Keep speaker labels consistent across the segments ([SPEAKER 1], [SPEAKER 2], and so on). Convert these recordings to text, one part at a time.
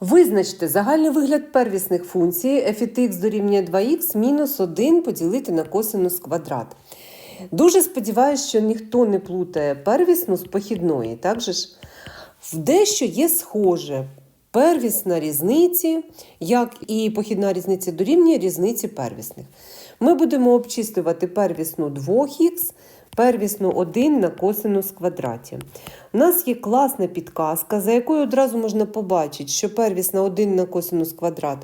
[SPEAKER 1] Визначте загальний вигляд первісних функцій f від x дорівнює 2х мінус 1 поділити на косинус квадрат. Дуже сподіваюся, що ніхто не плутає первісну з похідної. Так же ж? В дещо є схоже. Первісна різниці, як і похідна різниця дорівнює різниці первісних. Ми будемо обчислювати первісну 2х, первісну 1 на косинус квадраті. У нас є класна підказка, за якою одразу можна побачити, що первісна 1 на косинус квадрат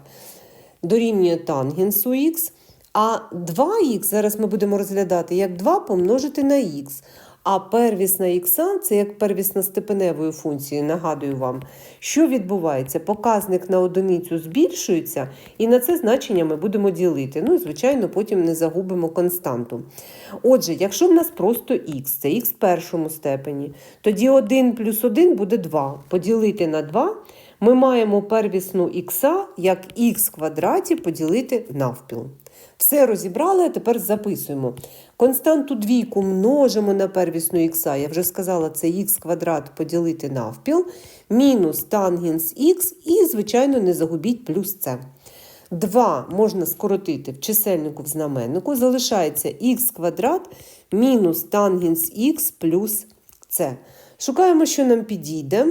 [SPEAKER 1] дорівнює тангенсу х, а 2х зараз ми будемо розглядати як 2 помножити на х. А первісна х це як первісна степеневої функції, нагадую вам, що відбувається. Показник на одиницю збільшується, і на це значення ми будемо ділити. Ну і, звичайно, потім не загубимо константу. Отже, якщо в нас просто х, це х в першому степені, тоді 1 плюс 1 буде 2. Поділити на 2 ми маємо первісну х як х квадраті поділити навпіл. Все розібрали, а тепер записуємо. Константу двійку множимо на первісну х, я вже сказала, це х квадрат поділити навпіл, мінус тангенс х і, звичайно, не загубіть плюс це. 2 можна скоротити в чисельнику в знаменнику, залишається х квадрат мінус тангенс х плюс це. Шукаємо, що нам підійде.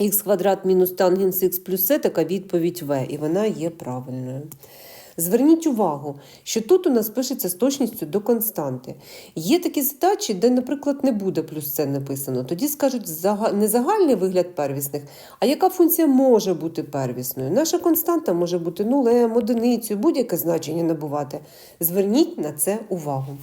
[SPEAKER 1] Х квадрат мінус тангенс х плюс це така відповідь В, і вона є правильною. Зверніть увагу, що тут у нас пишеться з точністю до константи. Є такі задачі, де, наприклад, не буде плюс це написано. Тоді скажуть не загальний вигляд первісних, а яка функція може бути первісною. Наша константа може бути нулем, одиницею, будь-яке значення набувати. Зверніть на це увагу.